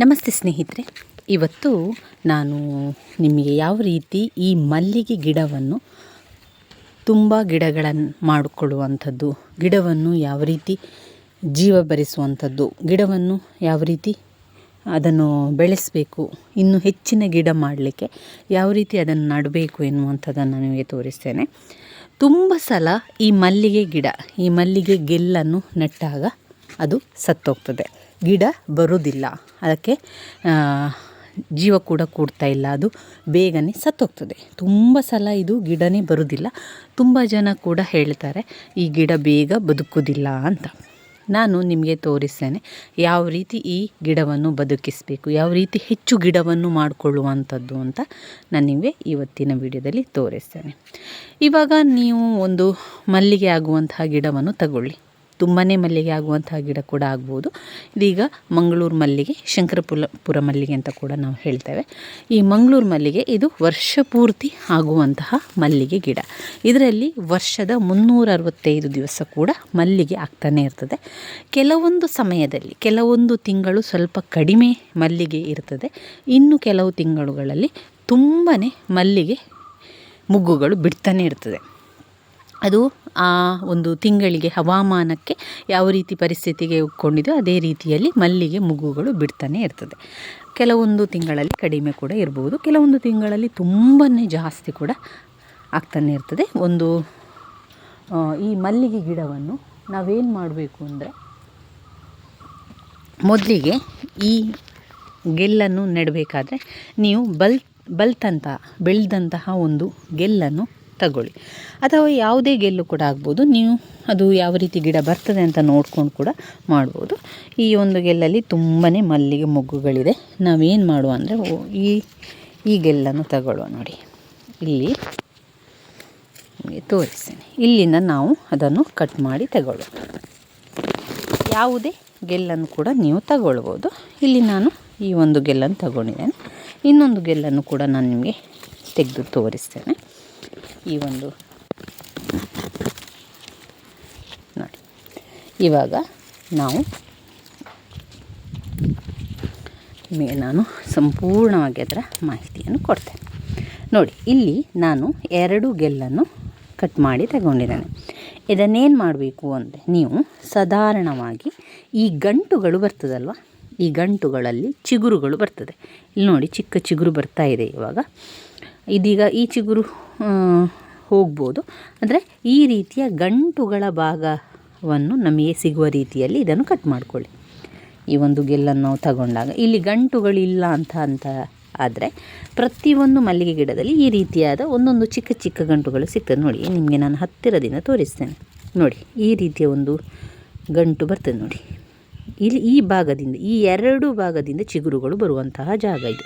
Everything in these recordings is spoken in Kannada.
ನಮಸ್ತೆ ಸ್ನೇಹಿತರೆ. ಇವತ್ತು ನಾನು ನಿಮಗೆ ಯಾವ ರೀತಿ ಈ ಮಲ್ಲಿಗೆ ಗಿಡವನ್ನು ತುಂಬ ಗಿಡಗಳನ್ನು ಮಾಡಿಕೊಳ್ಳುವಂಥದ್ದು, ಗಿಡವನ್ನು ಯಾವ ರೀತಿ ಜೀವ ಭರಿಸುವಂಥದ್ದು ಗಿಡವನ್ನು ಯಾವ ರೀತಿ ಅದನ್ನು ಬೆಳೆಸಬೇಕು, ಇನ್ನು ಹೆಚ್ಚಿನ ಗಿಡ ಮಾಡಲಿಕ್ಕೆ ಯಾವ ರೀತಿ ಅದನ್ನು ನಡಬೇಕು ಎನ್ನುವಂಥದ್ದನ್ನು ನಿಮಗೆ ತೋರಿಸ್ತೇನೆ. ತುಂಬ ಸಲ ಈ ಮಲ್ಲಿಗೆ ಗಿಡ, ಈ ಮಲ್ಲಿಗೆ ಗೆಲ್ಲನ್ನು ನೆಟ್ಟಾಗ ಅದು ಸತ್ತೋಗ್ತದೆ. ಗಿಡ ಬರುವುದಿಲ್ಲ. ಅದಕ್ಕೆ ಜೀವ ಕೂಡ ಕೂಡ್ತಾ ಇಲ್ಲ. ಅದು ಬೇಗನೆ ಸತ್ತೋಗ್ತದೆ. ತುಂಬ ಸಲ ಇದು ಗಿಡನೇ ಬರುವುದಿಲ್ಲ. ತುಂಬ ಜನ ಕೂಡ ಹೇಳ್ತಾರೆ, ಈ ಗಿಡ ಬೇಗ ಬದುಕುವುದಿಲ್ಲ ಅಂತ. ನಾನು ನಿಮಗೆ ತೋರಿಸ್ತೇನೆ, ಯಾವ ರೀತಿ ಈ ಗಿಡವನ್ನು ಬದುಕಿಸಬೇಕು, ಯಾವ ರೀತಿ ಹೆಚ್ಚು ಗಿಡವನ್ನು ಮಾಡಿಕೊಳ್ಳುವಂಥದ್ದು ಅಂತ ನಾನು ನಿಮಗೆ ಇವತ್ತಿನ ವಿಡಿಯೋದಲ್ಲಿ ತೋರಿಸ್ತೇನೆ. ಇವಾಗ ನೀವು ಒಂದು ಮಲ್ಲಿಗೆ ಆಗುವಂತಹ ಗಿಡವನ್ನು ತಗೊಳ್ಳಿ. ತುಂಬಾ ಮಲ್ಲಿಗೆ ಆಗುವಂತಹ ಗಿಡ ಕೂಡ ಆಗ್ಬೋದು. ಇದೀಗ ಮಂಗಳೂರು ಮಲ್ಲಿಗೆ, ಶಂಕರಪುಲ, ಪುರ ಮಲ್ಲಿಗೆ ಅಂತ ಕೂಡ ನಾವು ಹೇಳ್ತೇವೆ. ಈ ಮಂಗಳೂರು ಮಲ್ಲಿಗೆ ಇದು ವರ್ಷ ಪೂರ್ತಿ ಆಗುವಂತಹ ಮಲ್ಲಿಗೆ ಗಿಡ. ಇದರಲ್ಲಿ ವರ್ಷದ ಮುನ್ನೂರ ಅರವತ್ತೈದು ದಿವಸ ಕೂಡ ಮಲ್ಲಿಗೆ ಆಗ್ತಾನೆ ಇರ್ತದೆ. ಕೆಲವೊಂದು ಸಮಯದಲ್ಲಿ, ಕೆಲವೊಂದು ತಿಂಗಳು ಸ್ವಲ್ಪ ಕಡಿಮೆ ಮಲ್ಲಿಗೆ ಇರ್ತದೆ. ಇನ್ನು ಕೆಲವು ತಿಂಗಳುಗಳಲ್ಲಿ ತುಂಬಾ ಮಲ್ಲಿಗೆ ಮುಗ್ಗುಗಳು ಬಿಡ್ತಾನೆ ಇರ್ತದೆ. ಅದು ಆ ಒಂದು ತಿಂಗಳಿಗೆ ಹವಾಮಾನಕ್ಕೆ ಯಾವ ರೀತಿ ಪರಿಸ್ಥಿತಿಗೆ ಉಟ್ಕೊಂಡಿದೆಯೋ ಅದೇ ರೀತಿಯಲ್ಲಿ ಮಲ್ಲಿಗೆ ಮುಗುಗಳು ಬಿಡ್ತಾನೆ ಇರ್ತದೆ. ಕೆಲವೊಂದು ತಿಂಗಳಲ್ಲಿ ಕಡಿಮೆ ಕೂಡ ಇರ್ಬೋದು. ಕೆಲವೊಂದು ತಿಂಗಳಲ್ಲಿ ತುಂಬಾ ಜಾಸ್ತಿ ಕೂಡ ಆಗ್ತಾನೆ ಇರ್ತದೆ. ಒಂದು ಈ ಮಲ್ಲಿಗೆ ಗಿಡವನ್ನು ನಾವೇನು ಮಾಡಬೇಕು ಅಂದರೆ ಮೊದಲಿಗೆ ಈ ಗೆಲ್ಲನ್ನು ನೆಡಬೇಕಾದ್ರೆ ನೀವು ಬಲ್ ಬಲ್ತಂತಹ ಬೆಳೆದಂತಹ ಒಂದು ಗೆಲ್ಲನ್ನು ತಗೊಳ್ಳಿ. ಅಥವಾ ಯಾವುದೇ ಗೆಲ್ಲು ಕೂಡ ಆಗ್ಬೋದು. ನೀವು ಅದು ಯಾವ ರೀತಿ ಗಿಡ ಬರ್ತದೆ ಅಂತ ನೋಡ್ಕೊಂಡು ಕೂಡ ಮಾಡ್ಬೋದು. ಈ ಒಂದು ಗೆಲ್ಲಲ್ಲಿ ತುಂಬಾ ಮಲ್ಲಿಗೆ ಮೊಗ್ಗುಗಳಿದೆ. ನಾವೇನು ಮಾಡುವ ಅಂದರೆ ಈ ಈ ಗೆಲ್ಲನ್ನು ತಗೊಳ್ಳುವ ನೋಡಿ. ಇಲ್ಲಿ ನಿಮಗೆ ತೋರಿಸ್ತೇನೆ. ಇಲ್ಲಿಂದ ನಾವು ಅದನ್ನು ಕಟ್ ಮಾಡಿ ತಗೊಳ್ಳುವ ಯಾವುದೇ ಗೆಲ್ಲನ್ನು ಕೂಡ ನೀವು ತಗೊಳ್ಬೋದು. ಇಲ್ಲಿ ನಾನು ಈ ಒಂದು ಗೆಲ್ಲನ್ನು ತಗೊಂಡಿದ್ದೇನೆ. ಇನ್ನೊಂದು ಗೆಲ್ಲನ್ನು ಕೂಡ ನಾನು ನಿಮಗೆ ತೆಗೆದು ತೋರಿಸ್ತೇನೆ. ಈ ಒಂದು ನೋಡಿ. ಇವಾಗ ನಾವು ನಾನು ಸಂಪೂರ್ಣವಾಗಿ ಅದರ ಮಾಹಿತಿಯನ್ನು ಕೊಡ್ತೇನೆ. ನೋಡಿ, ಇಲ್ಲಿ ನಾನು ಎರಡು ಗೆಲ್ಲನ್ನು ಕಟ್ ಮಾಡಿ ತಗೊಂಡಿದ್ದೇನೆ. ಇದನ್ನೇನು ಮಾಡಬೇಕು ಅಂದರೆ ನೀವು ಸಾಧಾರಣವಾಗಿ ಈ ಗಂಟುಗಳು ಬರ್ತದಲ್ವ? ಈ ಗಂಟುಗಳಲ್ಲಿ ಚಿಗುರುಗಳು ಬರ್ತದೆ. ಇಲ್ಲಿ ನೋಡಿ ಚಿಕ್ಕ ಚಿಗುರು ಬರ್ತಾ ಇದೆ ಇವಾಗ. ಇದೀಗ ಈ ಚಿಗುರು ಹೋಗ್ಬೋದು. ಅಂದರೆ ಈ ರೀತಿಯ ಗಂಟುಗಳ ಭಾಗವನ್ನು ನಮಗೆ ಸಿಗುವ ರೀತಿಯಲ್ಲಿ ಇದನ್ನು ಕಟ್ ಮಾಡಿಕೊಳ್ಳಿ. ಈ ಒಂದು ಗೆಲ್ಲನ್ನು ನಾವು ತಗೊಂಡಾಗ. ಇಲ್ಲಿ ಗಂಟುಗಳಿಲ್ಲ ಅಂತ ಅಂತ ಆದರೆ ಪ್ರತಿಯೊಂದು ಮಲ್ಲಿಗೆ ಗಿಡದಲ್ಲಿ ಈ ರೀತಿಯಾದ ಒಂದೊಂದು ಚಿಕ್ಕ ಚಿಕ್ಕ ಗಂಟುಗಳು ಸಿಗ್ತದೆ. ನೋಡಿ ನಿಮಗೆ ನಾನು ಹತ್ತಿರದಿಂದ ತೋರಿಸ್ತೇನೆ. ನೋಡಿ, ಈ ರೀತಿಯ ಒಂದು ಗಂಟು ಬರ್ತದೆ ನೋಡಿ. ಇಲ್ಲಿ ಈ ಭಾಗದಿಂದ, ಈ ಎರಡು ಭಾಗದಿಂದ ಚಿಗುರುಗಳು ಬರುವಂತಹ ಜಾಗ ಇದು.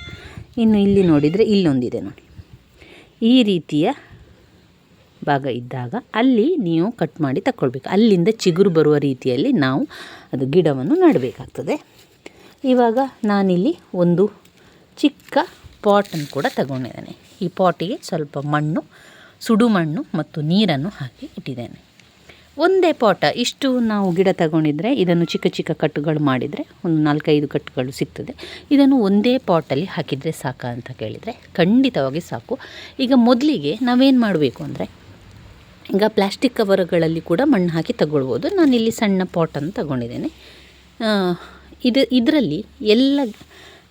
ಇನ್ನು ಇಲ್ಲಿ ನೋಡಿದರೆ ಇಲ್ಲೊಂದಿದೆ ನೋಡಿ. ಈ ರೀತಿಯ ಭಾಗ ಇದ್ದಾಗ ಅಲ್ಲಿ ನೀವು ಕಟ್ ಮಾಡಿ ತಗೊಳ್ಬೇಕು ಅಲ್ಲಿಂದ ಚಿಗುರು ಬರುವ ರೀತಿಯಲ್ಲಿ ನಾವು ಅದು ಗಿಡವನ್ನು ನೆಡಬೇಕಾಗ್ತದೆ. ಇವಾಗ ನಾನಿಲ್ಲಿ ಒಂದು ಚಿಕ್ಕ ಪಾಟನ್ನು ಕೂಡ ತಗೊಂಡಿದ್ದೇನೆ. ಈ ಪಾಟಿಗೆ ಸ್ವಲ್ಪ ಮಣ್ಣು ಸುಡು ಮಣ್ಣು ಮತ್ತು ನೀರನ್ನು ಹಾಕಿ ಇಟ್ಟಿದ್ದೇನೆ. ಒಂದೇ ಪಾಟ ಇಷ್ಟು ನಾವು ಗಿಡ ತಗೊಂಡಿದ್ರೆ, ಇದನ್ನು ಚಿಕ್ಕ ಚಿಕ್ಕ ಕಟ್ಟುಗಳು ಮಾಡಿದರೆ, ಒಂದು ನಾಲ್ಕೈದು ಕಟ್ಟುಗಳು ಸಿಗ್ತದೆ. ಇದನ್ನು ಒಂದೇ ಪಾಟಲ್ಲಿ ಹಾಕಿದರೆ ಸಾಕ ಅಂತ ಕೇಳಿದರೆ ಖಂಡಿತವಾಗಿ ಸಾಕು. ಈಗ ಮೊದಲಿಗೆ ನಾವೇನು ಮಾಡಬೇಕು ಅಂದರೆ, ಈಗ ಪ್ಲ್ಯಾಸ್ಟಿಕ್ ಕವರ್ಗಳಲ್ಲಿ ಕೂಡ ಮಣ್ಣು ಹಾಕಿ ತಗೊಳ್ಬೋದು. ನಾನಿಲ್ಲಿ ಸಣ್ಣ ಪಾಟನ್ನು ತಗೊಂಡಿದ್ದೇನೆ. ಇದು, ಇದರಲ್ಲಿ ಎಲ್ಲ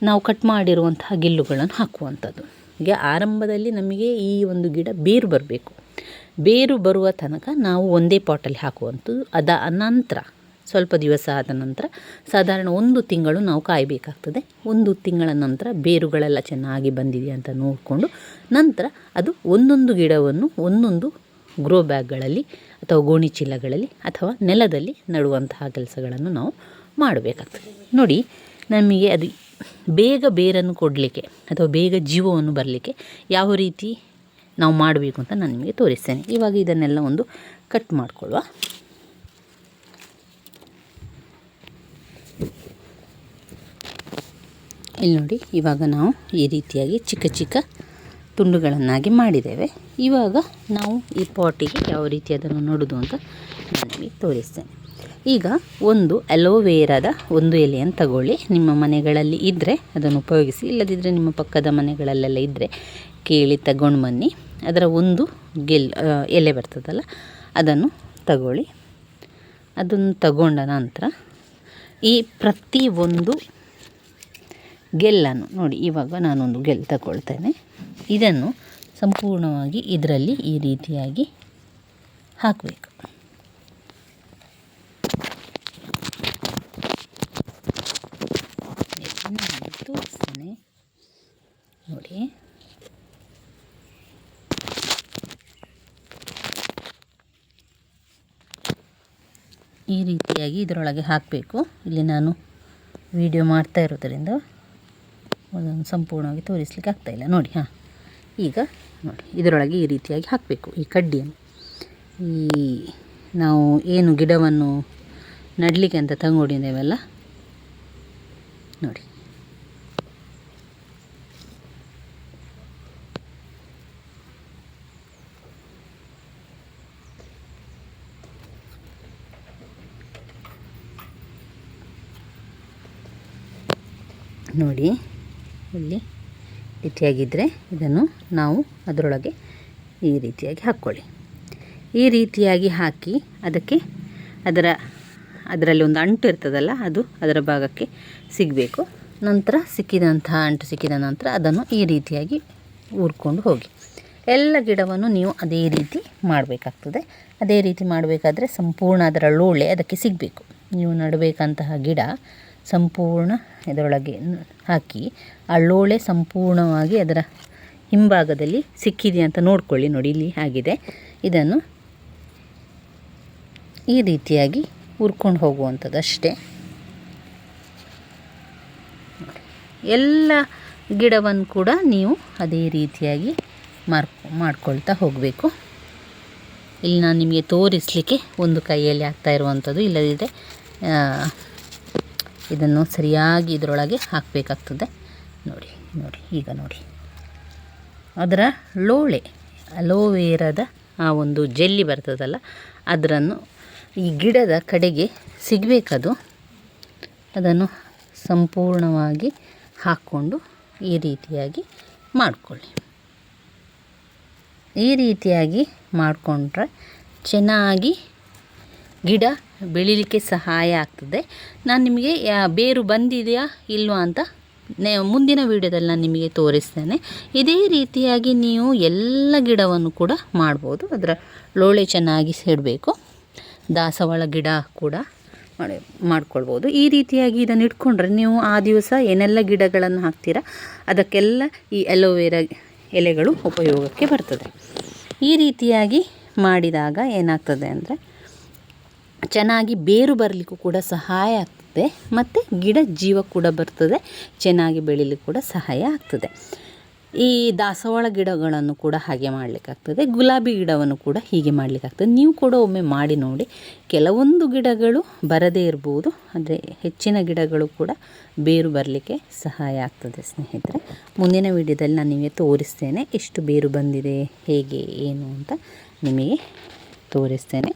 ನಾವು ಕಟ್ ಮಾಡಿರುವಂತಹ ಗಿಲ್ಲುಗಳನ್ನು ಹಾಕುವಂಥದ್ದು. ಈಗ ಆರಂಭದಲ್ಲಿ ನಮಗೆ ಈ ಒಂದು ಗಿಡ ಬೇರು ಬರಬೇಕು. ಬೇರು ಬರುವ ತನಕ ನಾವು ಒಂದೇ ಪಾಟಲ್ಲಿ ಹಾಕುವಂಥದ್ದು. ಅದ ನಂತರ ಸ್ವಲ್ಪ ದಿವಸ ಆದ ನಂತರ ಸಾಧಾರಣ ಒಂದು ತಿಂಗಳು ನಾವು ಕಾಯಬೇಕಾಗ್ತದೆ. ಒಂದು ತಿಂಗಳ ನಂತರ ಬೇರುಗಳೆಲ್ಲ ಚೆನ್ನಾಗಿ ಬಂದಿದೆ ಅಂತ ನೋಡಿಕೊಂಡು ನಂತರ ಅದು ಒಂದೊಂದು ಗಿಡವನ್ನು ಒಂದೊಂದು ಗ್ರೋ ಬ್ಯಾಗ್ಗಳಲ್ಲಿ ಅಥವಾ ಗೋಣಿ ಚೀಲಗಳಲ್ಲಿ ಅಥವಾ ನೆಲದಲ್ಲಿ ನಡುವಂತಹ ಕೆಲಸಗಳನ್ನು ನಾವು ಮಾಡಬೇಕಾಗ್ತದೆ. ನೋಡಿ, ನಮಗೆ ಅದು ಬೇಗ ಬೇರನ್ನು ಕೊಡಲಿಕ್ಕೆ ಅಥವಾ ಬೇಗ ಜೀವವನ್ನು ಬರಲಿಕ್ಕೆ ಯಾವ ರೀತಿ ನಾವು ಮಾಡಬೇಕು ಅಂತ ನಾನು ನಿಮಗೆ ತೋರಿಸ್ತೇನೆ. ಇವಾಗ ಇದನ್ನೆಲ್ಲ ಒಂದು ಕಟ್ ಮಾಡಿಕೊಳ್ಳುವ. ಇಲ್ಲಿ ನೋಡಿ, ಇವಾಗ ನಾವು ಈ ರೀತಿಯಾಗಿ ಚಿಕ್ಕ ಚಿಕ್ಕ ತುಂಡುಗಳನ್ನಾಗಿ ಮಾಡಿದ್ದೇವೆ. ಇವಾಗ ನಾವು ಈ ಪಾಟಿಗೆ ಯಾವ ರೀತಿ ಅದನ್ನು ನೋಡೋದು ಅಂತ ನಾನು ನಿಮಗೆ ತೋರಿಸ್ತೇನೆ. ಈಗ ಒಂದು ಅಲೋವೇರಾದ ಒಂದು ಎಲೆಯನ್ನು ತಗೊಳ್ಳಿ. ನಿಮ್ಮ ಮನೆಗಳಲ್ಲಿ ಇದ್ದರೆ ಅದನ್ನು ಉಪಯೋಗಿಸಿ ಇಲ್ಲದಿದ್ದರೆ ನಿಮ್ಮ ಪಕ್ಕದ ಮನೆಗಳಲ್ಲೆಲ್ಲ ಇದ್ದರೆ ಕೇಳಿ ತಗೊಂಡು ಬನ್ನಿ. ಅದರ ಒಂದು ಗೆಲ್ ಎಲೆ ಬರ್ತದಲ್ಲ, ಅದನ್ನು ತಗೊಳ್ಳಿ. ಅದನ್ನು ತಗೊಂಡ ನಂತರ ಈ ಪ್ರತಿ ಒಂದು ಗೆಲ್ಲನ್ನು ನೋಡಿ, ಇವಾಗ ನಾನೊಂದು ಗೆಲ್ ತಗೊಳ್ತೇನೆ. ಇದನ್ನು ಸಂಪೂರ್ಣವಾಗಿ ಇದರಲ್ಲಿ ಈ ರೀತಿಯಾಗಿ ಹಾಕಬೇಕು. ನೋಡಿ. ಈ ರೀತಿಯಾಗಿ ಇದರೊಳಗೆ ಹಾಕಬೇಕು. ಇಲ್ಲಿ ನಾನು ವಿಡಿಯೋ ಮಾಡ್ತಾ ಇರೋದರಿಂದ ಅದನ್ನು ಸಂಪೂರ್ಣವಾಗಿ ತೋರಿಸ್ಲಿಕ್ಕೆ ಆಗ್ತಾಯಿಲ್ಲ ನೋಡಿ, ಹಾಂ. ಈಗ ನೋಡಿ, ಇದರೊಳಗೆ ಈ ರೀತಿಯಾಗಿ ಹಾಕಬೇಕು ಈ ಕಡ್ಡಿಯನ್ನು. ಈ ನಾವು ಏನು ಗಿಡವನ್ನು ನಡಲಿಕ್ಕೆ ಅಂತ ತಂಗೊಂಡಿದ್ದೇವಲ್ಲ ನೋಡಿ. ನೋಡಿ. ಇಲ್ಲಿ ರೀತಿಯಾಗಿದ್ದರೆ ಇದನ್ನು ನಾವು ಅದರೊಳಗೆ ಈ ರೀತಿಯಾಗಿ ಹಾಕ್ಕೊಳ್ಳಿ. ಈ ರೀತಿಯಾಗಿ ಹಾಕಿ ಅದಕ್ಕೆ ಅದರ ಅದರಲ್ಲಿ ಒಂದು ಅಂಟು ಇರ್ತದಲ್ಲ, ಅದು ಅದರ ಭಾಗಕ್ಕೆ ಸಿಗಬೇಕು. ನಂತರ ಸಿಕ್ಕಿದಂತಹ ಅಂಟು ಸಿಕ್ಕಿದ ನಂತರ ಅದನ್ನು ಈ ರೀತಿಯಾಗಿ ಊರ್ಕೊಂಡು ಹೋಗಿ. ಎಲ್ಲ ಗಿಡವನ್ನು ನೀವು ಅದೇ ರೀತಿ ಮಾಡಬೇಕಾಗ್ತದೆ. ಅದೇ ರೀತಿ ಮಾಡಬೇಕಾದ್ರೆ ಸಂಪೂರ್ಣ ಅದರ ಲೋಳೆ ಅದಕ್ಕೆ ಸಿಗಬೇಕು. ನೀವು ನಡಬೇಕಂತಹ ಗಿಡ ಸಂಪೂರ್ಣ ಇದರೊಳಗೆ ಹಾಕಿ ಲೋಳೆ ಸಂಪೂರ್ಣವಾಗಿ ಅದರ ಹಿಂಭಾಗದಲ್ಲಿ ಸಿಕ್ಕಿದೆ ಅಂತ ನೋಡ್ಕೊಳ್ಳಿ ನೋಡಿ, ಇಲ್ಲಿ ಆಗಿದೆ. ಇದನ್ನು ಈ ರೀತಿಯಾಗಿ ಹುರ್ಕೊಂಡು ಹೋಗುವಂಥದ್ದು ಅಷ್ಟೇ ಎಲ್ಲ ಗಿಡವನ್ನು ಕೂಡ ನೀವು ಅದೇ ರೀತಿಯಾಗಿ ಮಾರ್ಕೊ ಮಾಡ್ಕೊಳ್ತಾ ಹೋಗಬೇಕು. ಇಲ್ಲಿ ನಾನು ನಿಮಗೆ ತೋರಿಸಲಿಕ್ಕೆ ಒಂದು ಕೈಯಲ್ಲಿ ಆಗ್ತಾ ಇರುವಂಥದ್ದು ಇಲ್ಲದಿದ್ದರೆ ಇದನ್ನು ಸರಿಯಾಗಿ ಇದರೊಳಗೆ ಹಾಕಬೇಕಾಗ್ತದೆ. ನೋಡಿ ನೋಡಿ, ಈಗ ನೋಡಿ. ಅದರ ಲೋಳೆ, ಅಲೋವೇರಾದ ಆ ಒಂದು ಜೆಲ್ಲಿ ಬರ್ತದಲ್ಲ, ಅದರನ್ನು ಈ ಗಿಡದ ಕಡೆಗೆ ಸಿಗಬೇಕದು. ಅದನ್ನು ಸಂಪೂರ್ಣವಾಗಿ ಹಾಕ್ಕೊಂಡು ಈ ರೀತಿಯಾಗಿ ಮಾಡಿಕೊಳ್ಳಿ. ಈ ರೀತಿಯಾಗಿ ಮಾಡಿಕೊಂಡ್ರೆ ಚೆನ್ನಾಗಿ ಗಿಡ ಬೆಳೀಲಿಕ್ಕೆ ಸಹಾಯ ಆಗ್ತದೆ. ನಾನು ನಿಮಗೆ ಬೇರು ಬಂದಿದೆಯಾ ಇಲ್ವಾ ಅಂತ ನೆ, ಮುಂದಿನ ವೀಡಿಯೋದಲ್ಲಿ ನಾನು ನಿಮಗೆ ತೋರಿಸ್ತೇನೆ. ಇದೇ ರೀತಿಯಾಗಿ ನೀವು ಎಲ್ಲ ಗಿಡವನ್ನು ಕೂಡ ಮಾಡ್ಬೋದು. ಅದರ ಲೋಳೆ ಚೆನ್ನಾಗಿ ಸೇಡಬೇಕು. ದಾಸವಾಳ ಗಿಡ ಕೂಡ ಮಾಡಿ, ಮಾಡ್ಕೊಳ್ಬೋದು. ಈ ರೀತಿಯಾಗಿ ಇದನ್ನು ಇಟ್ಕೊಂಡ್ರೆ ನೀವು ಆ ದಿವಸ ಏನೆಲ್ಲ ಗಿಡಗಳನ್ನು ಹಾಕ್ತೀರಾ, ಅದಕ್ಕೆಲ್ಲ ಈ ಅಲೋವೆರಾ ಎಲೆಗಳು ಉಪಯೋಗಕ್ಕೆ ಬರ್ತದೆ. ಈ ರೀತಿಯಾಗಿ ಮಾಡಿದಾಗ ಏನಾಗ್ತದೆ ಅಂದರೆ ಚೆನ್ನಾಗಿ ಬೇರು ಬರಲಿಕ್ಕೂ ಕೂಡ ಸಹಾಯ ಆಗ್ತದೆ. ಮತ್ತು ಗಿಡ ಜೀವ ಕೂಡ ಬರ್ತದೆ. ಚೆನ್ನಾಗಿ ಬೆಳೀಲಿಕ್ಕೆ ಕೂಡ ಸಹಾಯ ಆಗ್ತದೆ. ಈ ದಾಸವಾಳ ಗಿಡಗಳನ್ನು ಕೂಡ ಹಾಗೆ ಮಾಡಲಿಕ್ಕಾಗ್ತದೆ. ಗುಲಾಬಿ ಗಿಡವನ್ನು ಕೂಡ ಹೀಗೆ ಮಾಡಲಿಕ್ಕಾಗ್ತದೆ. ನೀವು ಕೂಡ ಒಮ್ಮೆ ಮಾಡಿ ನೋಡಿ. ಕೆಲವೊಂದು ಗಿಡಗಳು ಬರದೇ ಇರ್ಬೋದು. ಆದರೆ ಹೆಚ್ಚಿನ ಗಿಡಗಳು ಕೂಡ ಬೇರು ಬರಲಿಕ್ಕೆ ಸಹಾಯ ಆಗ್ತದೆ ಸ್ನೇಹಿತರೆ. ಮುಂದಿನ ವಿಡಿಯೋದಲ್ಲಿ ನಾನು ನಿಮಗೆ ತೋರಿಸ್ತೇನೆ. ಎಷ್ಟು ಬೇರು ಬಂದಿದೆ, ಹೇಗೆ, ಏನು ಅಂತ ನಿಮಗೆ ತೋರಿಸ್ತೇನೆ.